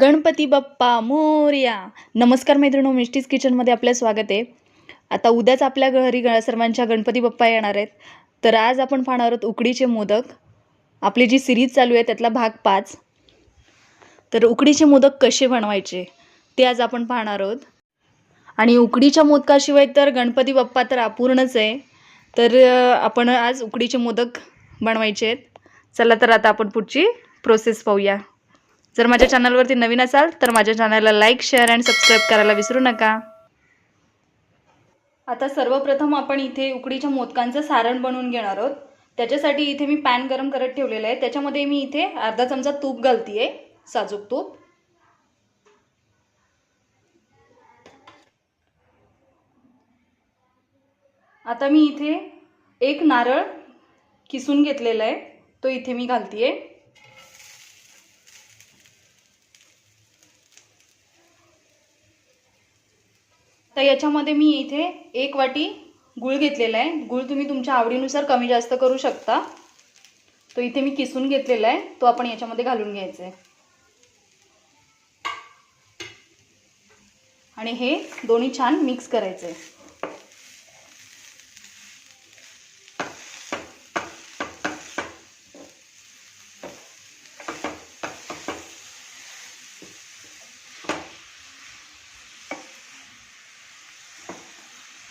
गणपती बाप्पा मोर्या. नमस्कार मैत्रिणो मिष्टीज किचनमध्ये आपलं स्वागत आहे. आता उद्याच आपल्या घरी ग सर्वांच्या गणपती बाप्पा येणार आहेत. तर आज आपण पाहणार आहोत उकडीचे मोदक. आपली जी सिरीज चालू आहे त्यातला भाग पाच. तर उकडीचे मोदक कसे बनवायचे ते आज आपण पाहणार आहोत. आणि उकडीच्या मोदकाशिवाय तर गणपती बाप्पा तर अपूर्णच आहे. तर आपण आज उकडीचे मोदक बनवायचे आहेत. चला तर आता आपण पुढची प्रोसेस पाहूया. जर माझ्या चॅनलवरती नवीन असाल तर माझ्या चॅनलला लाईक शेअर अँड सबस्क्राईब करायला विसरू नका. आता सर्वप्रथम आपण इथे उकडीच्या मोदकांचं सारण बनवून घेणार आहोत. त्याच्यासाठी इथे मी पॅन गरम करत ठेवलेलं आहे. त्याच्यामध्ये मी इथे अर्धा चमचा तूप घालतीये साजूक तूप. आता मी इथे एक नारळ किसून घेतलेला आहे. तो इथे मी घालतीये. तर याच्यामध्ये मी इथे एक वाटी गूळ घेतलेला आहे. गूळ तुम्ही तुमच्या आवडीनुसार कमी जास्त करू शकता. तो इथे मी किसून घेतलेला आहे. तो आपण याच्यामध्ये घालून घ्यायचा आहे. आणि हे दोन्ही छान मिक्स करायचं आहे.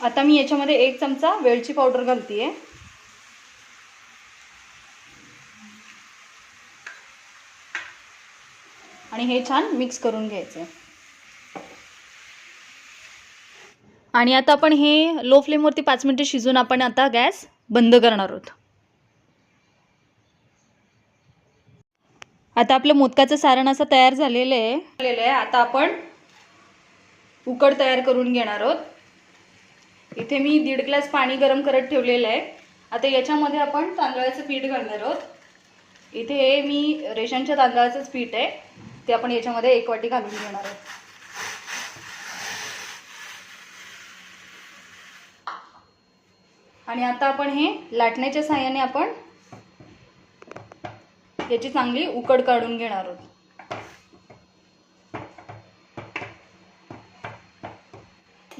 आता मी याच्यामध्ये एक चमचा वेलची पावडर घालतीये. आणि हे छान मिक्स करून घ्यायचे. आणि आता आपण हे लो फ्लेमवरती पाच मिनटं शिजून आपण आता गॅस बंद करणार आहोत. आता आपलं मोदकाचं सारण असं तयार झालेलं आहे. झालेलं आहे आता आपण उकड तयार करून घेणार आहोत. इथे मी दीड ग्लास पाणी गरम करत ठेवलेलं आहे. आता याच्यामध्ये आपण तांदळाचं पीठ घालणार आहोत. इथे हे मी रेशनच्या तांदळाचंच पीठ आहे. ते आपण याच्यामध्ये एक वाटी घालून घेणार आहोत. आणि आता आपण हे लाटण्याच्या साह्याने आपण याची चांगली उकड काढून घेणार आहोत.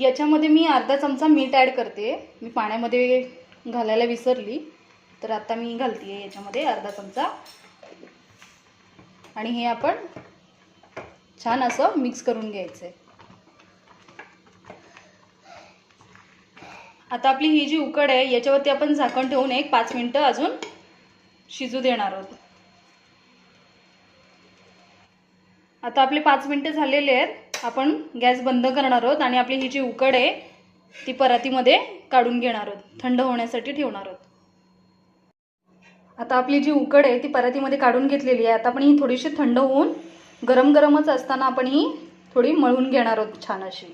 याच्यामध्ये मी अर्धा चमचा मीठ ॲड करते. मी पाण्यामध्ये घालायला विसरली. तर आता मी घालते याच्यामध्ये अर्धा चमचा. आणि हे आपण छान असं मिक्स करून घ्यायचं आहे आता आपली ही जी उकड आहे याच्यावरती आपण झाकण ठेवून एक पाच मिनटं अजून शिजू देणार आहोत. आता आपले पाच मिनटं झालेले आहेत. आपण गॅस बंद करणार आहोत आणि आपली ही जी उकड आहे ती परातीमध्ये काढून घेणार आहोत. थंड होण्यासाठी ठेवणार आहोत. आता आपली जी उकड आहे ती परातीमध्ये काढून घेतलेली आहे. आता आपण ही थोडीशी थंड होऊन गरम गरमच असताना आपण ही थोडी मळून घेणार आहोत छान अशी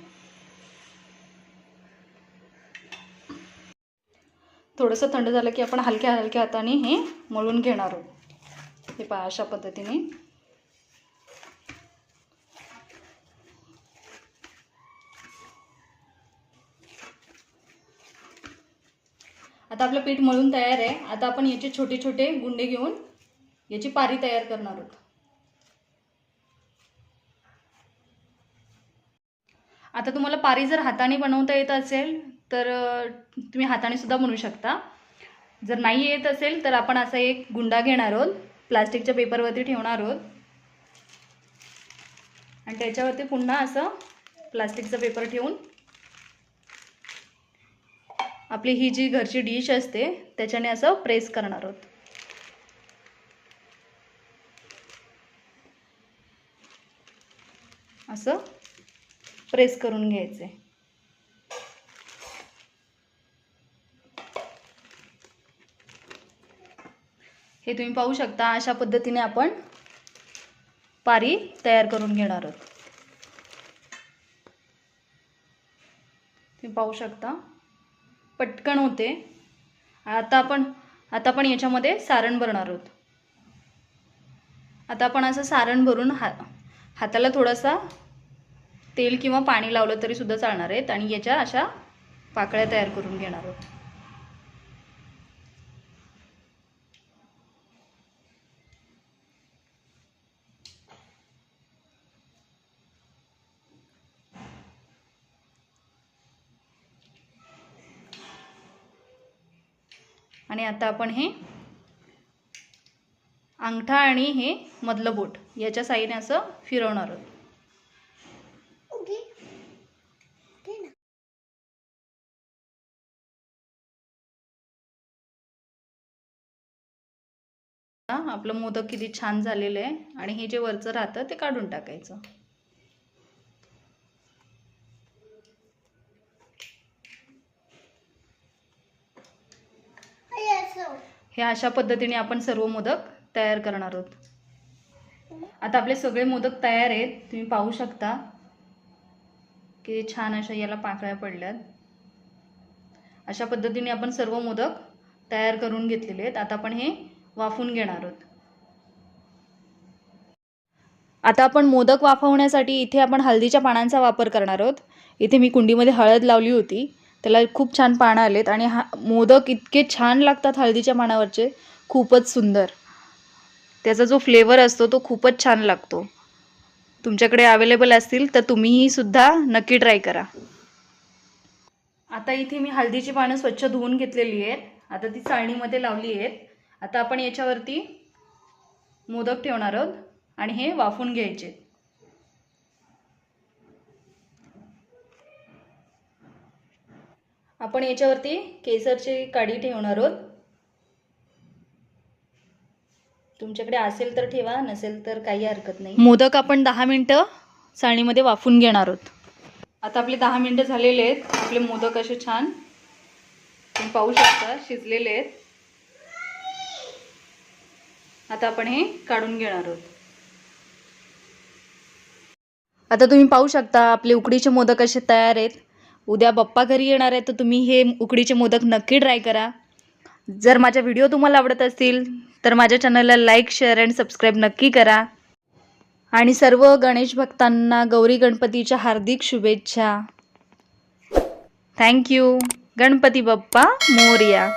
थोडंसं थंड झालं की आपण हलक्या हलक्या हाताने हे मळून घेणार आहोत. हे पहा अशा पद्धतीने. आता आपलं पीठ मळून तयार आहे. आता आपण याचे छोटे छोटे गुंडे घेऊन याची पारी तयार करणार आहोत. आता तुम्हाला पारी जर हाताने बनवता येत असेल तर तुम्ही हाताने सुद्धा बनवू शकता. जर नाही येत असेल तर आपण असा एक गुंडा घेणार आहोत. प्लास्टिकच्या पेपरवरती ठेवणार आहोत. आणि त्याच्यावरती पुन्हा असं प्लास्टिकचा पेपर ठेवून आपली ही जी घरची डिश असते त्याच्याने असं प्रेस करणार आहोत. असं प्रेस करून घ्यायचे. हे तुम्ही पाहू शकता अशा पद्धतीने आपण पारी तयार करून घेणार आहोत. तुम्ही पाहू शकता. पटकन होते. आता आपण आता आपण याच्यामध्ये सारण भरणार आहोत. आता आपण असं सारण भरून हा हाताला थोडासा तेल किंवा पाणी लावलं तरी सुद्धा चालणार आहेत आणि याच्या अशा पाकळ्या तयार करून घेणार आहोत. आणि आता आपण हे अंगठा आणि हे मधलं बोट याच्या साईने असं फिरवणार आहोत. आपलं मोदक किती छान झालेलं आहे. आणि हे जे वरचं राहतं ते काढून टाकायचं. हे अशा पद्धतीने आपण सर्व मोदक तयार करणार आहोत. आता आपले सगळे मोदक तयार आहेत. तुम्ही पाहू शकता. की छान अशा याला पाकळ्या पडल्यात. अशा पद्धतीने आपण सर्व मोदक तयार करून घेतलेले आहेत. आता आपण हे वाफून घेणार आहोत. आता आपण मोदक वाफवण्यासाठी इथे आपण हळदीच्या पानांचा वापर करणार आहोत. इथे मी कुंडीमध्ये हळद लावली होती. त्याला खूप छान पानं आलेत आणि हा मोदक इतके छान लागतात हळदीच्या पानावरचे. खूपच सुंदर. त्याचा जो फ्लेवर असतो तो खूपच छान लागतो. तुमच्याकडे अवेलेबल असतील तर तुम्हीही सुद्धा नक्की ट्राय करा. आता इथे मी हळदीची पानं स्वच्छ धुवून घेतलेली आहेत. आता ती चाळणीमध्ये लावली आहेत. आता आपण याच्यावरती मोदक ठेवणार आहोत आणि हे वाफून घ्यायचे आपण याच्यावरती केसरची काडी ठेवणार आहोत. तुमच्याकडे असेल तर ठेवा नसेल तर काही हरकत नाही. मोदक आपण दहा मिनटं चाळणीमध्ये वाफून घेणार आहोत. आता आपले दहा मिनटं झालेले आहेत. आपले मोदक असे छान तुम्ही पाहू शकता शिजलेले आहेत. आता आपण हे काढून घेणार आहोत. आता तुम्ही पाहू शकता आपले उकडीचे मोदक असे तयार आहेत. उद्या बाप्पा घरी येणार आहे तर तुम्ही हे उकडीचे मोदक नक्की ट्राय करा. जर माझा व्हिडिओ तुम्हाला आवडत असतील तर माझ्या चॅनलला लाईक शेअर अँड सबस्क्राईब नक्की करा. आणि सर्व गणेश भक्तांना गौरी गणपतीच्या हार्दिक शुभेच्छा. Thank you Ganpati Bappa Morya.